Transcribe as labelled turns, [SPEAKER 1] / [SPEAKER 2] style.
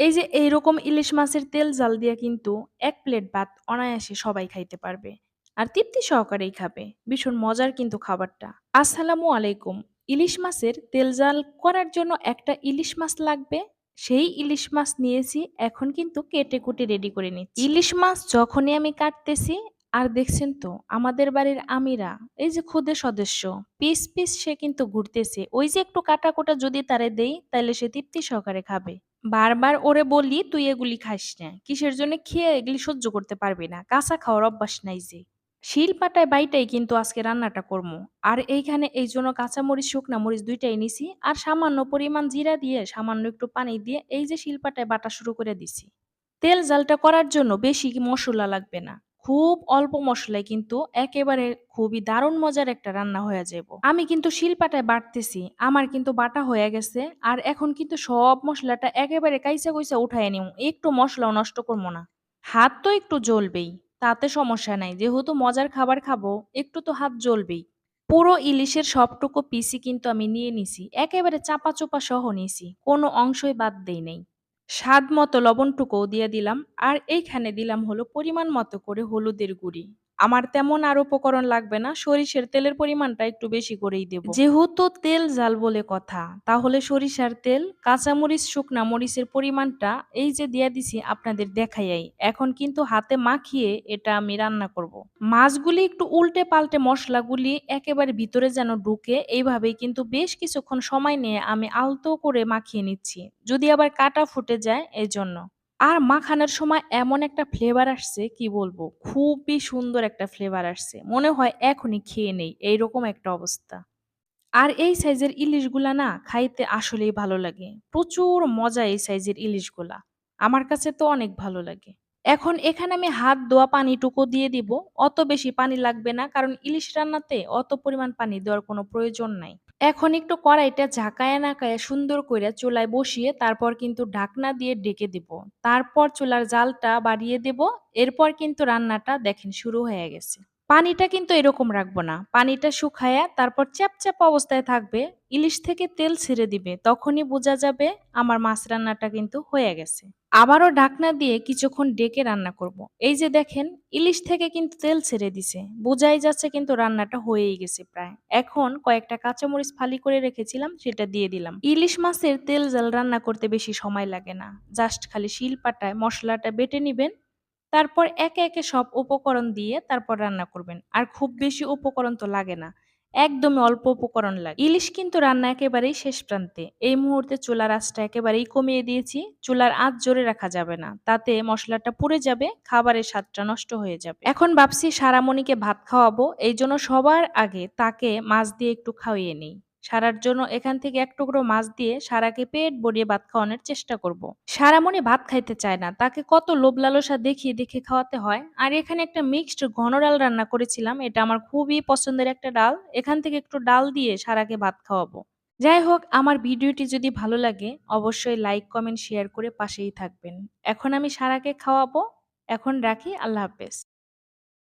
[SPEAKER 1] এই যে এইরকম ইলিশ মাছের তেল জাল দিয়া কিন্তু এক প্লেট ভাত অনায়াসে সবাই খাইতে পারবে। আর তৃপ্তি সহকারেই খাবে। ভীষণ মজার কিন্তু খাবারটা। আসসালামু আলাইকুম। ইলিশ মাছের তেল জাল করার জন্য একটা ইলিশ মাছ লাগবে? সেই ইলিশ মাছ নিয়েছি, এখন কিন্তু কেটে কুটে রেডি করে নিচ্ছি। ইলিশ মাছ যখনই আমি কাটতেছি, আর দেখছেন তো, আমাদের বাড়ির আমিরা, এই যে খুদে সদস্য, পিস পিস সে কিন্তু ঘুরতেছে। ওই যে একটু কাটা কোটা যদি তারে দেই তাহলে সে তৃপ্তি সহকারে খাবে। বারবার ওরে বলি তুই এগুলি খাস না। কিসের জন্য খেয়ে এগুলি সহ্য করতে পারবি না। কাঁচা খাওয়ার অভ্যাস নাই যে। শিল পাটায় বাইটাই কিন্তু আজকে রান্নাটা করম। আর এইখানে এই জন্য কাঁচামরিচ, শুকনা মরিচ দুইটাই নিছি। আর সামান্য পরিমাণ জিরা দিয়ে, সামান্য একটু পানি দিয়ে এই যে শিলপাটায় বাটা শুরু করে দিছি। তেল জালটা করার জন্য বেশি মশলা লাগবে না। খুব অল্প মশলায় কিন্তু একেবারে খুবই দারুণ মজার একটা রান্না হয়ে যাব আমি কিন্তু শিলপাটায় বাটতেছি, আমার কিন্তু বাটা হয়ে গেছে, আর এখন কিন্তু সব মশলাটা একেবারে কাইসা কইসা উঠায় নিও একটু মশলাও নষ্ট করব না। হাত তো একটু জ্বলবেই, তাতে সমস্যা নাই, যেহেতু মজার খাবার খাব, একটু তো হাত জ্বলবেই। পুরো ইলিশের সবটুকু পিসি কিন্তু আমি নিয়ে নিছি, একেবারে চাপা চোপা সহ নিছি, কোনো অংশই বাদ দেই নাই। স্বাদ মতো লবণটুকুও দিয়ে দিলাম। আর এইখানে দিলাম হলো পরিমাণ মতো করে হলুদের গুঁড়ি। আমার তেমন আর উপকরণ লাগবে না, সরিষার তেলের পরিমাণটা একটু বেশি করেই দেব। যেহেতু তেল জাল বলে কথা, তাহলে সরিষার তেল, কাঁচামরিচ, শুকনা মরিচের পরিমাণটা এই যে দিয়ে দিছি আপনাদের দেখাইয়াই, এখন কিন্তু হাতে মাখিয়ে এটা আমি রান্না করব। মাছগুলি একটু উল্টে পাল্টে মশলাগুলি একেবারে ভিতরে যেন ঢুকে, এইভাবেই কিন্তু বেশ কিছুক্ষণ সময় নিয়ে আমি আলতো করে মাখিয়ে নিচ্ছি। যদি আবার কাটা ফুটে যায় এই জন্য আর মাখানোর সময় এমন একটা ফ্লেভার আসছে, কি বলব? খুবই সুন্দর একটা ফ্লেভার আসছে। মনে হয় এখনই খেয়ে নেই, এইরকম একটা অবস্থা। আর এই সাইজের ইলিশগুলা না খাইতে আসলেই ভালো লাগে। প্রচুর মজা এই সাইজের ইলিশগুলা। আমার কাছে তো অনেক ভালো লাগে। এখন এখানে আমি হাত ধোয়া পানিটুকু দিয়ে দিব। অত বেশি পানি লাগবে না, কারণ ইলিশ রান্নাতে অত পরিমাণ পানি দেওয়ার কোনো প্রয়োজন নাই। এখন একটু কড়াইটা ঝাঁকায় নাকায় সুন্দর করে চুলায় বসিয়ে তারপর কিন্তু ঢাকনা দিয়ে ডেকে দিব। তারপর চুলার জালটা বাড়িয়ে দেব। এরপর কিন্তু রান্নাটা দেখেন শুরু হয়ে গেছে। পানিটা কিন্তু এরকম রাখব না। পানিটা শুকায়া তারপর চ্যাপচ্যাপ অবস্থায় থাকবে, ইলিশ থেকে তেল ছেড়ে দিবে, তখনই বোঝা যাবে আমার মাছ রান্নাটা কিন্তু হয়ে গেছে। আবারও ঢাকনা দিয়ে কিছুক্ষণ ডেকে রান্না করব। এই যে দেখেন, ইলিশ থেকে কিন্তু তেল ছেড়ে দিছে। বোঝাই যাচ্ছে কিন্তু রান্নাটা হয়েই গেছে প্রায়। এখন কয়েকটা কাঁচামরিচ ফালি করে রেখেছিলাম, সেটা দিয়ে দিলাম। ইলিশ মাছের তেল জাল রান্না করতে বেশি সময় লাগে না। জাস্ট খালি শিল পাটায় মশলাটা বেটে নিবেন তারপর একে একে সব উপকরণ দিয়ে তারপর রান্না করবেন। আর খুব বেশি উপকরণ তো লাগে না। একদমই অল্প উপকরণ লাগে। ইলিশ কিন্তু রান্না একেবারেই শেষ প্রান্তে। এই মুহূর্তে চুলার আঁচটা একেবারেই কমিয়ে দিয়েছি। চুলার আঁচ জোরে রাখা যাবে না। তাতে মশলাটা পুড়ে যাবে, খাবারের স্বাদটা নষ্ট হয়ে যাবে। এখন ভাবছি সারামণিকে ভাত খাওয়াবো। এই জন্য সবার আগে তাকে মাছ দিয়ে একটু খাওয়িয়ে নিই। সারার জন্য এখান থেকে এক টুকরো মাছ দিয়ে সারাকে পেট ভরিয়ে ভাত খাওয়ানোর চেষ্টা করব। সারা মনে ভাত খাইতে চায় না, তাকে কত লোভ লালসা দেখিয়ে দেখে খাওয়াতে হয়। আর এখানে একটা মিক্সড ঘন ডাল রান্না করেছিলাম, এটা আমার খুবই পছন্দের একটা ডাল। এখান থেকে একটু ডাল দিয়ে সারাকে ভাত খাওয়াবো। যাই হোক, আমার ভিডিওটি যদি ভালো লাগে, অবশ্যই লাইক কমেন্ট শেয়ার করে পাশেই থাকবেন। এখন আমি সারাকে খাওয়াবো। এখন রাখি, আল্লাহ হাফেজ।